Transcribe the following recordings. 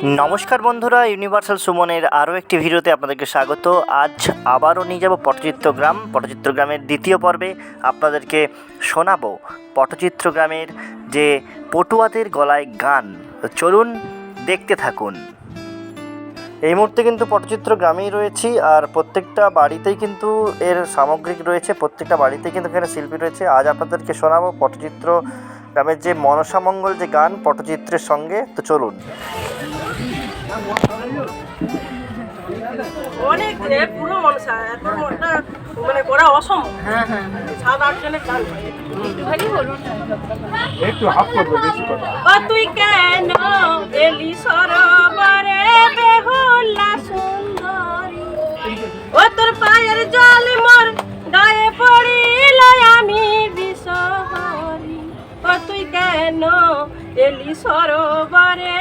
নমস্কার বন্ধুরা ইউনিভার্সাল সুমনের আরও একটি ভিডিওতে আপনাদেরকে স্বাগত। আজ আবারও নিয়ে যাব পটচিত্র গ্রাম পটচিত্র গ্রামের দ্বিতীয় পর্বে আপনাদেরকে শোনাবো পটচিত্র গ্রামের যে পটুয়াদের গলায় গান। চলুন, দেখতে থাকুন। এই মুহূর্তে কিন্তু পটচিত্র গ্রামেই রয়েছি, আর প্রত্যেকটা বাড়িতেই কিন্তু এর সামগ্রিক রয়েছে, প্রত্যেকটা বাড়িতেই কিন্তু এখানে শিল্পী রয়েছে। আজ আপনাদেরকে শোনাবো পটচিত্র গ্রামের যে মনসামঙ্গল যে গান, পটচিত্রের সঙ্গে। তো চলুন। অনেক রে পুরো মনসা। এত মোটা মানে করা অসম্ভব। সাত আট জনের গান একটু হাফ করবে বেশি করবে ও তুই কেন এলি সরোবরে বেহুলা সুন্দরী? ও তোর পায়ের জল মোর গায়ে পড়িল আমি বিষহরি। ও তুই কেন এলি সরোবরে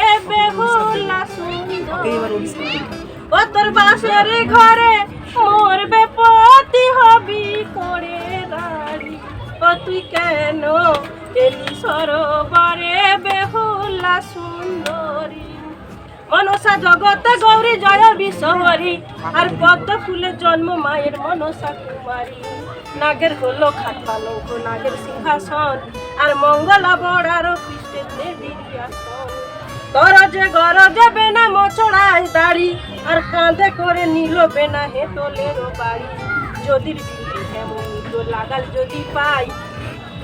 সুন্দরী ও তোর বাসের ঘরে মোর বেপতি হবি করে রাড়ি ও তুই কেন এলি সরোবরে বেহুলা সুন্দরী? মনসা জগত গৌরী, জয় বিশ্বহরি। আর পদ্ম ফুলের জন্ম মায়ের মনসা কুমারী। নাগের হলো পালঙ্ক, নাগের সিংহাসন। আর মঙ্গলা বড়ার পৃষ্ঠে দেবীর আসন। গরজে গরজে বেনা মোচড়ায় দাড়ি আর কাঁধে করে নিল বেনা হেতলের বাড়ি। যদি হেমন তো লাগাল যদি পাই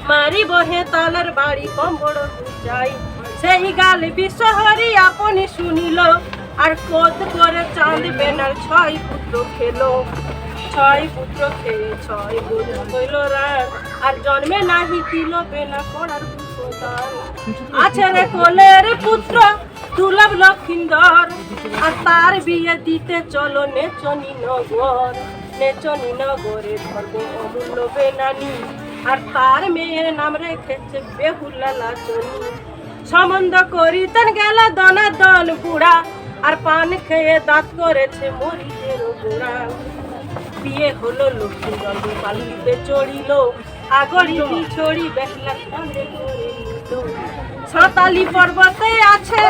মারি বহে তালার বাড়ি কম বড় যাই সেই গাল বিশ্বহরি আপনি শুনিল আর কোদ করে চাঁদ বেনার ছয় পুত্র খেলো। ছয় পুত্র খেয়ে ছয় বোধ হইল রাত আর জন্মে নাহি দিল বেনা করার ভূষদান আছে রে কোলের পুত্র দুর্লভ লক্ষিন্দর, আর তার বিয়ে দিতে চলো নেচনি নগর নেচনি নগরে ধর্ম অমূল্য বেনানি। আর তার মেয়ের নাম রেখেছে বেহুলা লাচনি সম্বন্ধ করিতেন গেল দনা দন বুড়া, আর পান খেয়ে দাঁত করেছে মরিচের গোড়া। বিয়ে হলো লক্ষ্মীগঞ্জ পালকিতে চড়িল আগরি ছড়ি বেহলা সাঁতালি পর্বতে আছে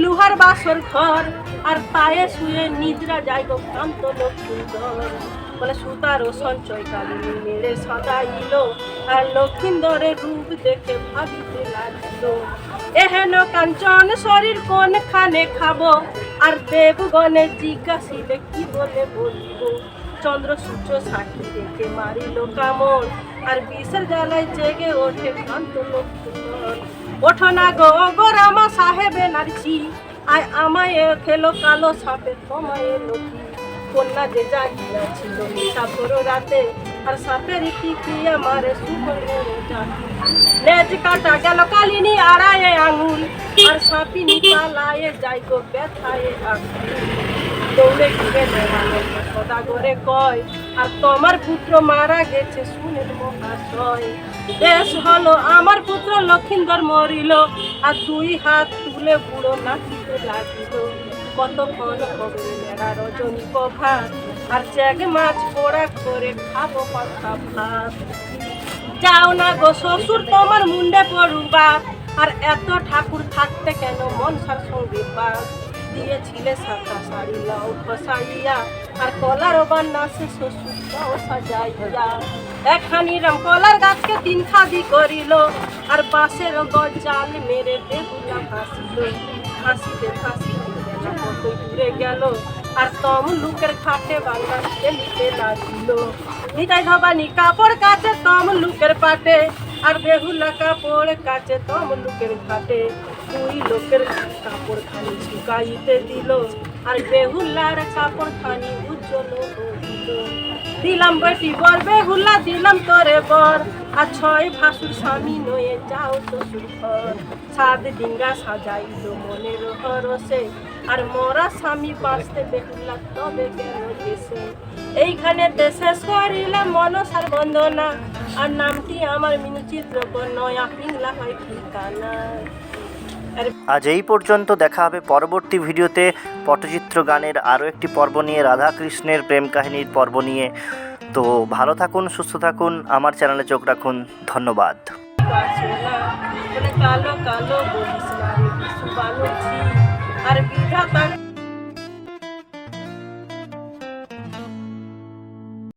লুহার বাসর ঘর, আর পায়ে শুয়ে নিদ্রা যাইব ক্রান্ত লক্ষ্মীন্দর বলে সুতারও সঞ্চয় কালিনী মেরে সদাইল আর লক্ষ্মীন্দরের রূপ দেখে ভাবিতে লাগিল। এহেন কাঞ্চন শরীর কোন খানে খাব? আর দেবগণে জিজ্ঞাসিলে কি বলে বলব? চন্দ্র সূর্য সাক্ষী দেখে মারিল কামড় আর বিষের জ্বালায় জেগে ওঠে কান্ত লক্ষ্মীন্দর। ওঠো না গো গো রামা সাহেবে নারছি। আয় আমায় খেলো কালো সাপে তোমায় লক্ষ্মী। কন্যা যে জাগিয়াছিল সাপর রাতে, আর সাপের কি কি আমার লেজ কাটা গেল কালিনী আড়ায়ে আঙুল, আর সাপিনী পালায়ে যাই গো ব্যথায়ে দৌড়ে গিয়ে বেড়ালো সদাগরে কয়, আর তোমার পুত্র মারা গেছে, শুনে মহাশয় বেশ হলো, আমার পুত্র লক্ষিন্দর মরিল, আর দুই হাত তুলে বুড়ো নাচিতে লাগিল। কতক্ষণ হবে মেরা রজনী প্রভাত, আর চ্যাগ মাছ পোড়া করে খাব পাখা ভাত। যাও না গো শ্বশুর, তোমার মুন্ডে পড়ুবা, আর এত ঠাকুর থাকতে কেন মনসার সঙ্গে বাস দিয়েছিলে সাদা শাড়ি লাউ খসাইয়া আর কলার বান্না সে শ্বশুর দাও সাজাইয়া। একখানি রাম কলার গাছকে তিন খাদি করিল, আর বাঁশের গজাল মেরে বেহুলা হাসিল হাসিতে হাসিতে যেন কত দূরে গেল, আর তম লুকের খাটে বাংলা খেলিতে লাগিল। নিতাই ভবানী কাপড় কাছে তম লুকের পাটে, আর বেহুলা কাপড় কাছে তম লুকের ঘাটে দুই লোকের কাপড় খানি শুকাইতে দিল। আর বেহুলার কাপড় খানি উজ্জ্বল দিলাম বেটি বর, বেহুলা দিলাম তোরে বর। আর ছয় ভাসুর স্বামী নয়ে যাও শ্বশুর ঘর সাত ডিঙ্গা সাজাইল মনের হরসে। আর মরা স্বামী বাঁচতে বেহুলা তবে গেল দেশে এইখানে দেশে করিলাম মনসার বন্দনা। আর নামটি আমার মিনুচিত্র নয়া পিংলা হয় ঠিকানা আজ এই পর্যন্ত দেখা হবে পরবর্তী ভিডিওতে। পটচিত্র গানের আরও একটি পর্ব নিয়ে, রাধাকৃষ্ণের প্রেম কাহিনীর পর্ব নিয়ে। তো ভালো থাকুন, সুস্থ থাকুন, আমার চ্যানেলে চোখ রাখুন, ধন্যবাদ। কালো কালো আর বিধাতা